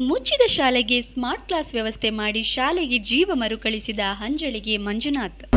ಮುಚ್ಚಿದ ಶಾಲೆಗೆ smart class ವ್ಯವಸ್ಥೆ ಮಾಡಿ ಶಾಲೆಗೆ ಜೀವ ಮರುಕಳಿಸಿದ ಹಂಜಳಿಗೆ ಮಂಜುನಾಥ್.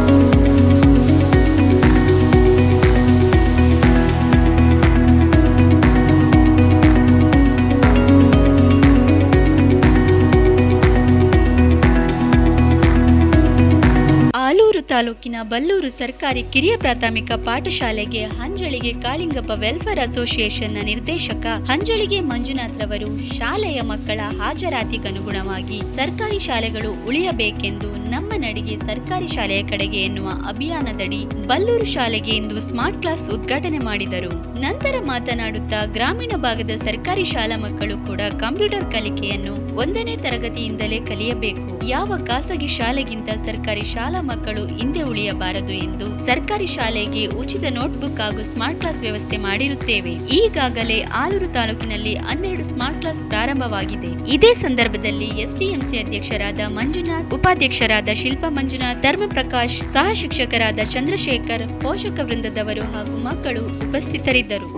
ತಾಲೂಕಿನ ಬಲ್ಲೂರು ಸರ್ಕಾರಿ ಕಿರಿಯ ಪ್ರಾಥಮಿಕ ಪಾಠಶಾಲೆಗೆ ಹಂಜಳಿಗೆ ಕಾಳಿಂಗಪ್ಪ ವೆಲ್ಫೇರ್ ಅಸೋಸಿಯೇಷನ್ನ ನಿರ್ದೇಶಕ ಹಂಜಳಿಗೆ ಮಂಜುನಾಥ್ ರವರು ಶಾಲೆಯ ಮಕ್ಕಳ ಹಾಜರಾತಿಗನುಗುಣವಾಗಿ ಸರ್ಕಾರಿ ಶಾಲೆಗಳು ಉಳಿಯಬೇಕೆಂದು ನಮ್ಮ ನಡಿಗೆ ಸರ್ಕಾರಿ ಶಾಲೆಯ ಕಡೆಗೆ ಎನ್ನುವ ಅಭಿಯಾನದಡಿ ಬಲ್ಲೂರು ಶಾಲೆಗೆ ಇಂದು ಸ್ಮಾರ್ಟ್ ಕ್ಲಾಸ್ ಉದ್ಘಾಟನೆ ಮಾಡಿದರು. ನಂತರ ಮಾತನಾಡುತ್ತಾ ಗ್ರಾಮೀಣ ಭಾಗದ ಸರ್ಕಾರಿ ಶಾಲಾ ಮಕ್ಕಳು ಕೂಡ ಕಂಪ್ಯೂಟರ್ ಕಲಿಕೆಯನ್ನು ಒಂದನೇ ತರಗತಿಯಿಂದಲೇ ಕಲಿಯಬೇಕು. ಯಾವ ಖಾಸಗಿ ಶಾಲೆಗಿಂತ ಸರ್ಕಾರಿ ಶಾಲಾ ಮಕ್ಕಳು ಹಿಂದೆ ಉಳಿಯಬಾರದು ಎಂದು ಸರ್ಕಾರಿ ಶಾಲೆಗೆ ಉಚಿತ ನೋಟ್ಬುಕ್ ಹಾಗೂ ಸ್ಮಾರ್ಟ್ ಕ್ಲಾಸ್ ವ್ಯವಸ್ಥೆ ಮಾಡಿರುತ್ತೇವೆ. ಈಗಾಗಲೇ ಆಲೂರು ತಾಲೂಕಿನಲ್ಲಿ ಹನ್ನೆರಡು ಸ್ಮಾರ್ಟ್ ಕ್ಲಾಸ್ ಪ್ರಾರಂಭವಾಗಿದೆ. ಇದೇ ಸಂದರ್ಭದಲ್ಲಿ ಎಸ್ಡಿಎಂಸಿ ಅಧ್ಯಕ್ಷರಾದ ಮಂಜುನಾಥ್, ಉಪಾಧ್ಯಕ್ಷರಾದ ಶಿಲ್ಪ ಮಂಜುನಾಥ್, ಧರ್ಮಪ್ರಕಾಶ್ ಸಹ ಶಿಕ್ಷಕರಾದ ಚಂದ್ರಶೇಖರ್, ಪೋಷಕ ವೃಂದದವರು ಹಾಗೂ ಮಕ್ಕಳು ಉಪಸ್ಥಿತರಿದ್ದರು.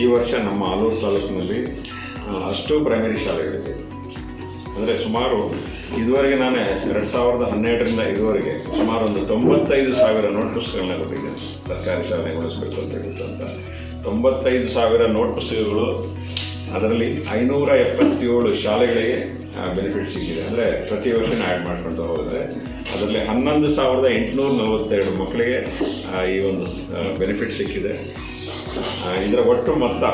ಈ ವರ್ಷ ನಮ್ಮ ಆಲೂರು ತಾಲೂಕಿನಲ್ಲಿ ಅಷ್ಟು ಪ್ರೈಮರಿ ಶಾಲೆಗಳಿದೆ. ಅಂದರೆ ಸುಮಾರು ಇದುವರೆಗೆ ನಾನು ಎರಡು ಸಾವಿರದ ಹನ್ನೆರಡರಿಂದ ಇದುವರೆಗೆ ಸುಮಾರು ಒಂದು ತೊಂಬತ್ತೈದು ಸಾವಿರ ನೋಟ್ ಪುಸ್ತಕಗಳನ್ನ ಕೊಟ್ಟಿದ್ದೇನೆ ಸರ್ಕಾರಿ ಶಾಲೆಗೊಳಿಸಬೇಕು ಅಂತ ಹೇಳಿದ್ದು ಅಂತ. ತೊಂಬತ್ತೈದು ಸಾವಿರ ನೋಟ್ ಪುಸ್ತಕಗಳು ಅದರಲ್ಲಿ ಐನೂರ ಎಪ್ಪತ್ತೇಳು ಶಾಲೆಗಳಿಗೆ ಬೆನಿಫಿಟ್ ಸಿಕ್ಕಿದೆ. ಅಂದರೆ ಪ್ರತಿ ವರ್ಷ ಆ್ಯಡ್ ಮಾಡ್ಕೊಂಡು ಹೋದರೆ ಅದರಲ್ಲಿ ಹನ್ನೊಂದು ಸಾವಿರದ ಎಂಟುನೂರ ನಲವತ್ತೆರಡು ಮಕ್ಕಳಿಗೆ ಈ ಒಂದು ಬೆನಿಫಿಟ್ ಸಿಕ್ಕಿದೆ. ಇದರ ಒಟ್ಟು ಮೊತ್ತ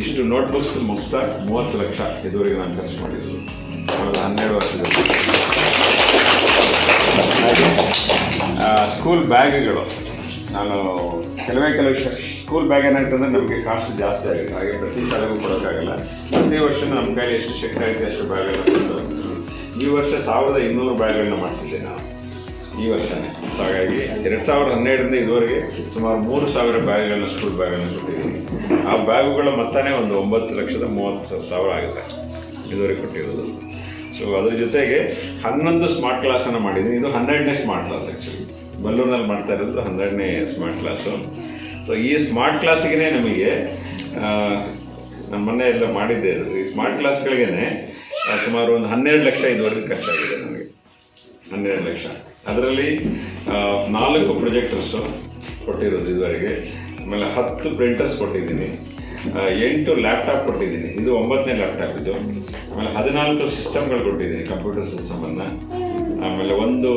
ಇಷ್ಟು ನೋಟ್ಬುಕ್ಸ್ ಮೊತ್ತ ಮೂವತ್ತು ಲಕ್ಷ ಇದುವರೆಗೆ ನಾನು ಖರ್ಚು ಮಾಡಿದ್ದು. ಹನ್ನೆರಡು ವರ್ಷದಲ್ಲಿ. ಸ್ಕೂಲ್ ಬ್ಯಾಗ್ಗಳು ನಾನು ಕೆಲವೇ ಕೆಲವು ಸ್ಕೂಲ್ ಬ್ಯಾಗ್ ಏನಾಗ್ತಂದ್ರೆ ನಮಗೆ ಕಾಸ್ಟ್ ಜಾಸ್ತಿ ಆಗಿದೆ ಹಾಗೆ ಪ್ರತಿ ಶಾಲೆಗೂ ಕೊಡೋಕ್ಕಾಗಲ್ಲ. ಪ್ರತಿ ವರ್ಷ ನಮ್ಮ ಕೈಲಿ ಎಷ್ಟು ಶಕ್ತಿ ಆಗುತ್ತೆ ಅಷ್ಟು ಬ್ಯಾಗ್ ಈ ವರ್ಷ ಸಾವಿರದ ಇನ್ನೂರು ಬ್ಯಾಗ್ಗಳನ್ನ ಮಾಡಿಸಿದ್ದೆ ನಾನು. ಈ ವರ್ಷನೇ. ಹಾಗಾಗಿ ಎರಡು ಸಾವಿರದ ಹನ್ನೆರಡರಿಂದ ಇದುವರೆಗೆ ಸುಮಾರು ಮೂರು ಸಾವಿರ ಬ್ಯಾಗ್ಗಳನ್ನ ಸ್ಕೂಲ್ ಬ್ಯಾಗ್ಗಳನ್ನ ಕೊಟ್ಟಿದ್ದೀನಿ. ಆ ಬ್ಯಾಗುಗಳ ಮೊತ್ತನೇ ಒಂದು ಒಂಬತ್ತು ಲಕ್ಷದ ಮೂವತ್ತು ಸಾವಿರ ಆಗುತ್ತೆ ಇದುವರೆಗೆ ಕೊಟ್ಟಿರೋದು. ಸೊ ಅದ್ರ ಜೊತೆಗೆ ಹನ್ನೊಂದು ಸ್ಮಾರ್ಟ್ ಕ್ಲಾಸನ್ನು ಮಾಡಿದ್ದೀನಿ. ಇದು ಹನ್ನೆರಡನೇ ಸ್ಮಾರ್ಟ್ ಕ್ಲಾಸ್ ಆ್ಯಕ್ಚುಲಿ ಬಲ್ಲೂರಿನಲ್ಲಿ ಮಾಡ್ತಾ ಇರೋದು ಹನ್ನೆರಡನೇ ಸ್ಮಾರ್ಟ್ ಕ್ಲಾಸು ಸೊ ಈ ಸ್ಮಾರ್ಟ್ ಕ್ಲಾಸಿಗೆ ನಮಗೆ ನಮ್ಮ ಮೊನ್ನೆ ಎಲ್ಲ ಮಾಡಿದ್ದೆ ಈ ಸ್ಮಾರ್ಟ್ ಕ್ಲಾಸ್ಗಳಿಗೇ ಸುಮಾರು ಒಂದು ಹನ್ನೆರಡು ಲಕ್ಷ ಇದುವರೆಗೆ ಖರ್ಚಾಗಿದೆ ನನಗೆ ಹನ್ನೆರಡು ಲಕ್ಷ. ಅದರಲ್ಲಿ ನಾಲ್ಕು ಪ್ರೊಜೆಕ್ಟರ್ಸು ಕೊಟ್ಟಿರೋದು ಇದುವರೆಗೆ. ಆಮೇಲೆ ಹತ್ತು ಪ್ರಿಂಟರ್ಸ್ ಕೊಟ್ಟಿದ್ದೀನಿ. ಎಂಟು ಲ್ಯಾಪ್ಟಾಪ್ ಕೊಟ್ಟಿದ್ದೀನಿ. ಇದು ಒಂಬತ್ತನೇ ಲ್ಯಾಪ್ಟಾಪ್ ಇದು. ಆಮೇಲೆ ಹದಿನಾಲ್ಕು ಸಿಸ್ಟಮ್ಗಳು ಕೊಟ್ಟಿದ್ದೀನಿ ಕಂಪ್ಯೂಟರ್ ಸಿಸ್ಟಮನ್ನು ಆಮೇಲೆ ಒಂದು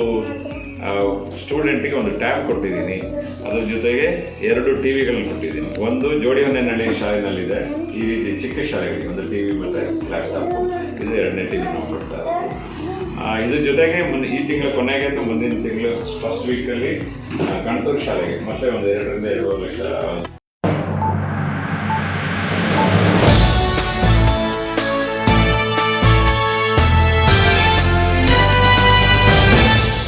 ಸ್ಟೂಡೆಂಟಿಗೆ ಒಂದು ಟ್ಯಾಬ್ ಕೊಟ್ಟಿದ್ದೀನಿ. ಅದ್ರ ಜೊತೆಗೆ ಎರಡು ಟಿ ವಿಗಳನ್ನ ಕೊಟ್ಟಿದ್ದೀನಿ. ಒಂದು ಜೋಡಿಹೊನ್ನೆನಹಳ್ಳಿ ಶಾಲೆಯಲ್ಲಿದೆ ಈ ರೀತಿ ಚಿಕ್ಕ ಶಾಲೆಗಳಿಗೆ ಒಂದು ಟಿ ವಿ ಮತ್ತು ಲ್ಯಾಪ್ಟಾಪ್ ಇದು ಎರಡನೇ ಟಿ ವಿ ನಾವು ಕೊಡ್ತಾ ಇದ್ರ ಜೊತೆಗೆ ಮುಂದೆ ಈ ತಿಂಗಳ ಕೊನೆಗೆ ಮುಂದಿನ ತಿಂಗಳು ಫಸ್ಟ್ ವೀಕಲ್ಲಿ ಕಣ್ತೂರು ಶಾಲೆಗೆ, ಮತ್ತೆ ಒಂದು ಎರಡರಿಂದ ಎರಡು ಲಕ್ಷ